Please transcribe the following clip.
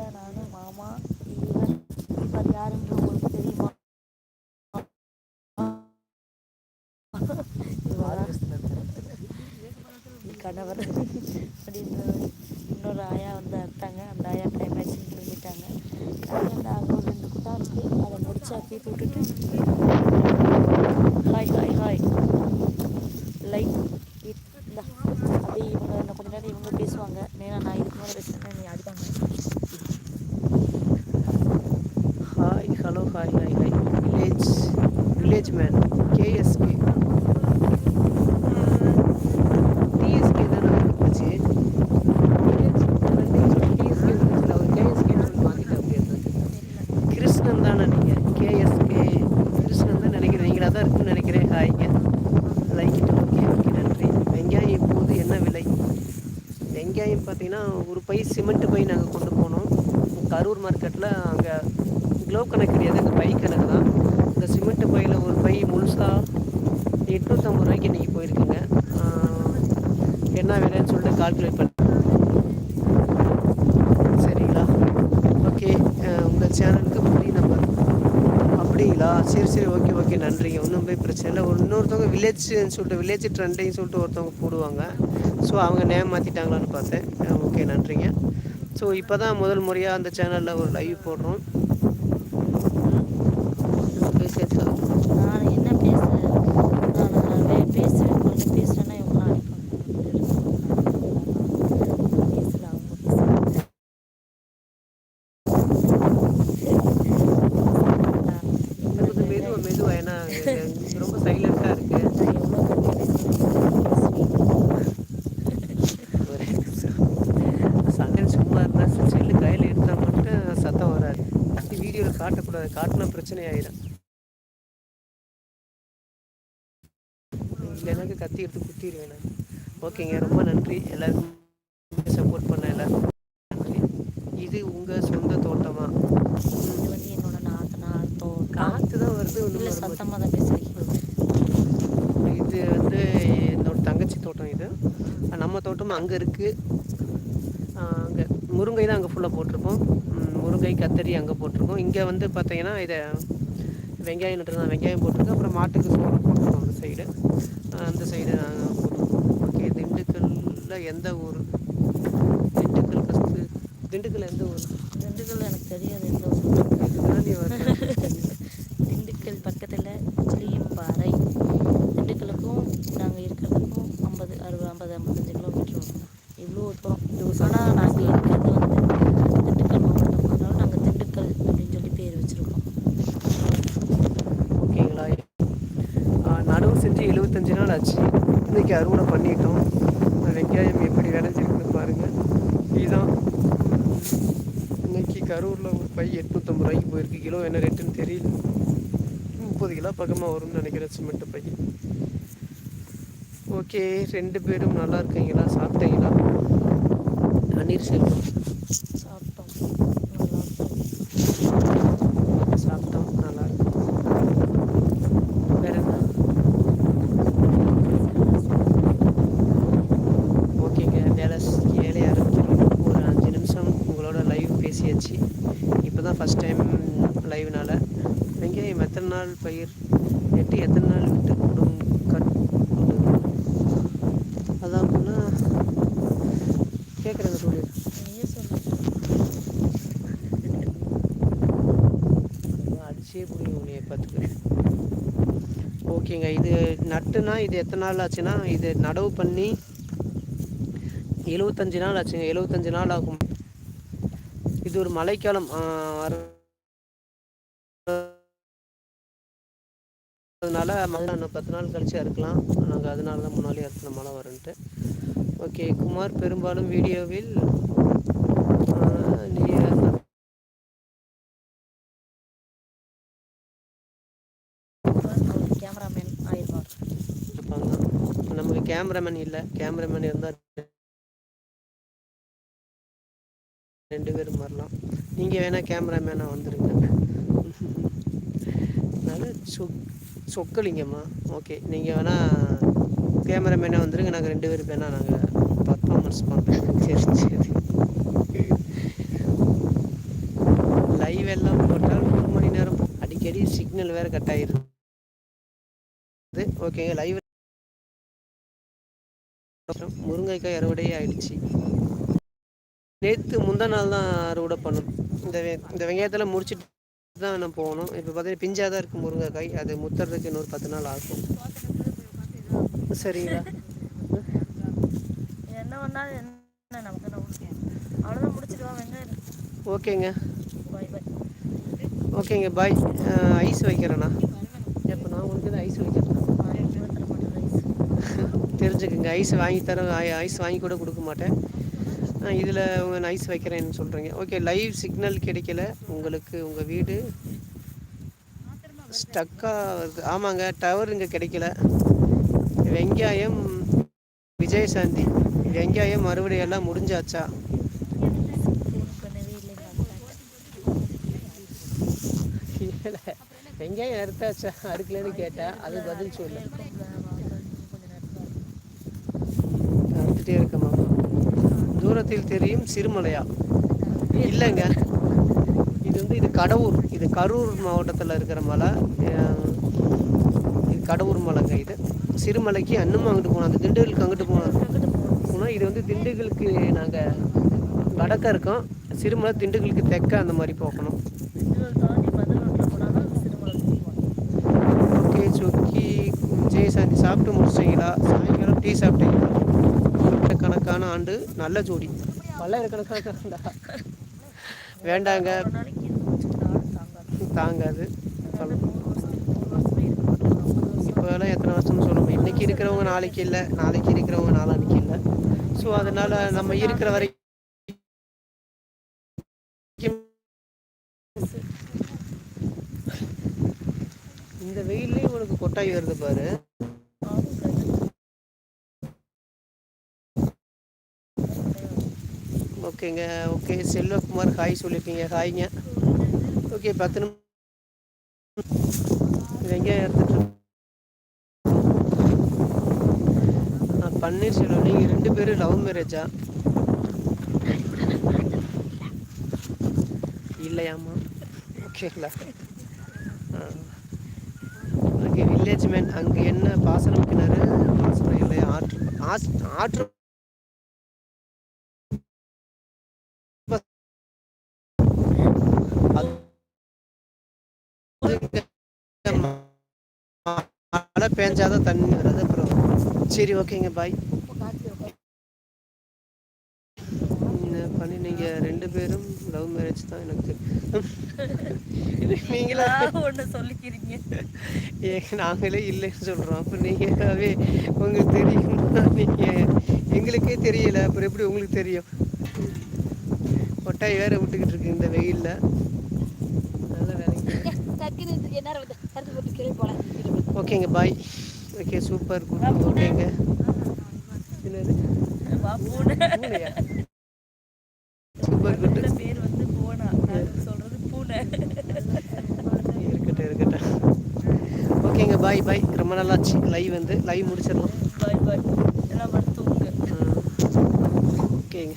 ஹர்ஷா நானும் மாமா இவர் இவர் யாருன்ற உங்களுக்கு தெரியுமா? கணவர் அப்படின்னு இன்னொரு ஆயா வந்து அறுத்தாங்க. அந்த ஆயா டைம் ஆச்சுன்னு சொல்லிட்டாங்க அந்த அங்கே ஒரு ரெண்டு குட்டா இருக்குது அதை முடிச்சு அப்படியே விட்டுட்டு ஹாய் ஹாய் ஹாய் லைக் இந்த அப்படியே இவங்க இன்னும் கொஞ்ச நேரம் இவங்க பேசுவாங்க நேரா நான் இதுக்கு மேலே பேசுகிறேன் நீ அடிப்பாங்க hi hello hi hi hi village village man KSK DSK தான் இருந்துச்சு டிஎஸ்கே இருந்துச்சுல அவர் கேஎஸ்கேன்னு சொல்லி மாற்றிட்டு கிருஷ்ணன் தானே நீங்கள் கேஎஸ்கே கிருஷ்ணன் தான் நினைக்கிறேன். நீங்களாக தான் இருக்குன்னு நினைக்கிறேன். ஹாய்ங்க லைக்கிட்டு ஓகே ஓகே நன்றி. வெங்காயம் இப்போது என்ன விலை? வெங்காயம் பார்த்தீங்கன்னா ஒரு பை சிமெண்ட் பை நாங்கள் கொண்டு போனோம். கரூர் மார்க்கெட்டில் அங்கே கிலோ கணக்கு கிடையாது இந்த பை கணக்கு தான். இந்த சிமெண்ட் பையில் ஒரு பை முழுசாக எட்நூற்றம்பது ரூபாய்க்கு இன்றைக்கி போயிருக்குங்க. என்ன வேலைன்னு சொல்லிட்டு கால்குலேட் பண்ண. சரிங்களா? ஓகே உங்கள் சேனலுக்கு புரிய நம்பர். அப்படிங்களா? சரி சரி ஓகே ஓகே நன்றிங்க. ஒன்றும் போய் பிரச்சனை இல்லை. இன்னொருத்தவங்க வில்லேஜ்னு சொல்லிட்டு வில்லேஜ் ட்ரெண்டையும் சொல்லிட்டு ஒருத்தவங்க போடுவாங்க. ஸோ அவங்க நேம் மாற்றிட்டாங்களான்னு பார்த்தேன். ஓகே நன்றிங்க. ஸோ இப்போ தான் முதல் முறையாக அந்த சேனலில் ஒரு லைவ் போடுறோம் பேசியாச்சா நான் என்ன பேச நான் வே பேசுவேன் கொஞ்சம் பேசுகிறேன்னா இவங்களாம் அடிப்பாங்க பேசல அவங்க பேசுகிறாங்க கொஞ்சம் மெதுவா மெதுவா ஏன்னா இது ரொம்ப சைலண்ட்டாக இருக்குது எவ்வளோ கட்டி பேசுகிறேன் சண்டன் சும்மா இருந்தால் செல்லு கையில் எடுத்தால் மட்டும் சத்தம் வராது வீடியோவில் காட்டக்கூடாது காட்டினா பிரச்சனை ஆயிடும் இல்லைனாக்க கத்தி எடுத்து குத்திடுவேன் நான். ஓகேங்க ரொம்ப நன்றி. எல்லாருக்கும் சப்போர்ட் பண்ண எல்லாருக்கும் நன்றி. இது உங்கள் சொந்த தோட்டமா? இது வந்து என்னோட நாத்தனார் தோட்டம். காற்று தான் வருது இல்லை சத்தமாக தான் பேசுகிறீங்க இது வந்து என்னோட தங்கச்சி தோட்டம் இது. நம்ம தோட்டம் அங்கே இருக்குது அங்கே. முருங்கை தான் அங்கே ஃபுல்லாக போட்டிருக்கோம். ம், முருங்கை கத்தரி அங்கே போட்டிருக்கோம். இங்கே வந்து பார்த்தீங்கன்னா இதை வெங்காயம் நட்டுருந்தோம் வெங்காயம் போட்டிருக்கோம். அப்புறம் மாட்டுக்கு சோளம் போட்டிருக்கோம் அந்த சைடு அந்த சைடு நாங்கள் போட்டிருக்கோம். ஓகே திண்டுக்கல்லில் எந்த ஊர்? திண்டுக்கல் ஃபஸ்ட்டு திண்டுக்கல் எந்த ஊர்? திண்டுக்கல் எனக்கு தெரியாது எந்த ஊர் இதுதான் நீ வரல. திண்டுக்கல் பக்கத்தில் புளியம்பாறை திண்டுக்கலுக்கும் நாங்கள் இருக்கிறதுக்கும் ஐம்பது அறுபது ஐம்பது ஐம்பத்தஞ்சு கிலோமீட்டர் வரும் இவ்வளோ தூரம் ஆனால் நாங்கள் இருக்கிறது வந்து திண்டுக்கல் மாவட்டம் அதனால நாங்கள் திண்டுக்கல் அப்படின்னு சொல்லி பேர் வச்சுருக்கோம் ஓகேங்களா ஆ, நடவு இருபத்தஞ்சி நாள் ஆச்சு. இன்னைக்கு அறுவடை பண்ணிட்டோம். வெங்காயம் எப்படி விளைஞ்சிருக்குன்னு பாருங்கள் இதுதான். இன்னைக்கு கரூரில் ஒரு பை எட்நூற்றம்பது ரூபாய்க்கு போயிருக்கு. கிலோ என்ன ரேட்டுன்னு தெரியல. முப்பது கிலோ பக்கமாக வரும்னு நினைக்கிறேன் சிமெண்ட் பை. ஓகே ரெண்டு பேரும் நல்லா இருக்கீங்களா? சாப்பிட்டீங்களா? அன்னீர் செல்வம் சாப்பிட்டோம் நல்லா இருக்கும் சாப்பிட்டோம் நல்லா இருக்கு வேற என்ன ஓகேங்க வேலை வேலையை ஆரம்பிக்கிறோம் ஒரு அஞ்சு நிமிஷம் உங்களோட லைவ் பேசியாச்சு இப்போ தான் ஃபஸ்ட் டைம் லைவ்னால வெங்காயம் எத்தனை நாள் பயிர்? நெட்டு எத்தனை நாள் விட்டு கொடும்? கட் அதான் அப்படின்னா கேட்குறேங்க சொல்லு. அடிச்சே புரியும் உன்னைய பார்த்துக்க ஓகேங்க இது நட்டுனா இது எத்தனை நாள் ஆச்சுன்னா இது நடவு பண்ணி எழுபத்தஞ்சு நாள் ஆச்சுங்க. எழுபத்தஞ்சு நாள் ஆகும். இது ஒரு மழைக்காலம் அதனால மழை இன்னும் பத்து நாள் கழிச்சு அறுக்கலாம் நாங்கள் அதனால தான் முன்னாலே அறுக்கணும் மழை வரும்ன்ட்டு ஓகே குமார் பெரும்பாலும் வீடியோவில் கேமராமேன் ஆயிடுவார். இருப்பாங்க நமக்கு கேமராமேன் இல்லை. கேமராமேன் இருந்தால் ரெண்டு பேரும் வரலாம். நீங்கள் வேணால் கேமராமேனாக வந்துடுங்க அதனால் சொ சொக்கலிங்கம்மா. ஓகே நீங்கள் வேணால் கேமராமேனாக வந்துருங்க. நாங்கள் ரெண்டு பேரும் வேணால் நாங்கள் பர்ஃபார்மன்ஸ் பண்ணுறோம் சரி லைவ் எல்லாம் போட்டால் ஒரு மணி நேரம் அடிக்கடி சிக்னல் வேறு கட் ஆகிருது ஓகேங்க லைவ் முருங்கைக்காய் அறுவடையே ஆயிடுச்சு. நேற்று முந்தா நாள் தான் அறுவடை பண்ணணும். இந்த வெ- இந்த வெங்காயத்தெல்லாம் முடிச்சிட்டு தான் நான் போகணும். இப்போ பார்த்தீங்கன்னா பிஞ்சாக தான் இருக்குது முருங்கைக்காய். அது முத்துறதுக்கு இன்னொரு பத்து நாள் ஆகும். சரிங்களா? ஓகேங்க. பாய் பாய் ஓகேங்க பாய் ஐஸ் வைக்கிறேண்ணா. இப்போ நான் உங்களுக்கு தான் ஐஸ் வைக்கிறேன். தெரிஞ்சுக்குங்க ஐஸ் வாங்கி தரேன் ஐஸ் வாங்கி கூட கொடுக்க மாட்டேன். இதில் உங்கள் நைஸ் வைக்கிறேன்னு சொல்கிறீங்க ஓகே லைவ் சிக்னல் கிடைக்கல. உங்களுக்கு உங்கள் வீடு ஸ்டக்காக வருது. ஆமாங்க டவர் இங்கே கிடைக்கல. வெங்காயம் விஜயசாந்தி வெங்காயம் மறுபடியெல்லாம் முடிஞ்சாச்சா? இல்லை வெங்காயம் அறுத்தாச்சா? அறுக்கலன்னு கேட்டேன் அது பதில் சொல்லு. அறுத்துட்டே இருக்கமா தூரத்தில் தெரியும் சிறுமலையா? இல்லைங்க. இது வந்து இது கடவுர். இது கரூர் மாவட்டத்தில் இருக்கிற மலை. இது கடவுர் மலைங்க இது. சிறுமலைக்கு அன்னமும் அங்கிட்டு போனோம் அந்த திண்டுக்கலுக்கு அங்கிட்டு போனோம் போனால் இது வந்து திண்டுக்கலுக்கு நாங்கள் வடக்க இருக்கோம். சிறுமலை திண்டுக்கலுக்கு தெக்க அந்த மாதிரி போகணும். தாண்டி பதினொன்றில் சிறுமலை ஓகே சொக்கி ஜெயசாந்தி சாப்பிட்டு முடிச்சிங்களா சாயங்காலம் டீ சாப்பிட்டீங்களா? கணக்கான ஆண்டு நல்ல ஜோடி. பல்லாயிரக்கணக்கான வேண்டாங்க. தாங்காது. வருஷம் இப்போலாம் எத்தனை வருஷம்னு சொல்ல முடியும் இன்னைக்கு இருக்கிறவங்க நாளைக்கு இல்லை நாளைக்கு இருக்கிறவங்க நாளான்னைக்கு இல்லை. ஸோ அதனால நம்ம இருக்கிற வரைக்கும் இந்த வெயில்லையும் உனக்கு கொட்டாய் வருது பாரு. ஓகேங்க. ஓகே செல்வகுமார் ஹாய் சொல்லியிருக்கீங்க ஹாய்ங்க. ஓகே பத்து நிமிஷம். எங்கே எடுத்துட்டு பன்னீர்செல்வம் நீங்கள் ரெண்டு பேரும் லவ் மேரேஜா? இல்லையாம்மா. ஓகேங்களா? ஓகே வில்லேஜ் மேன் அங்கே என்ன பாசனம் கிணறு? பாசனம் இல்லையா? ஆற்று ஆஸ் ஆற்று மழை பெஞ்சாதான் தண்ணி வராது. அப்புறம் சரி ஓகேங்க பாய் பண்ணி நீங்கள் ரெண்டு பேரும் லவ் மேரேஜ் தான் எனக்கு தெரியும். நீங்களா? ஒன்று சொல்லிக்கிறீங்க. ஏ நாங்களே இல்லைன்னு சொல்கிறோம் அப்போ நீங்களாவே உங்களுக்கு தெரியுமா? நீங்கள் எங்களுக்கே தெரியல. அப்புறம் எப்படி உங்களுக்கு தெரியும்? கொட்டாய் வேற விட்டுக்கிட்டு இருக்கு இந்த வெயிலில். நல்ல வேலைக்கு ஓகேங்க பாய். Okay super. குட் ஓகேங்க. என்னது? Super good. பேர் வந்து பூனா. சொல்றது பூனை. இருக்கட்டும் இருக்கட்டும். ஓகேங்க பாய் பாய். ரொம்ப நல்லாச்சு லைவ் வந்து லைவ் முடிச்சிடலாம். பாய் பாய். எல்லாம் தூங்க. ஓகேங்க.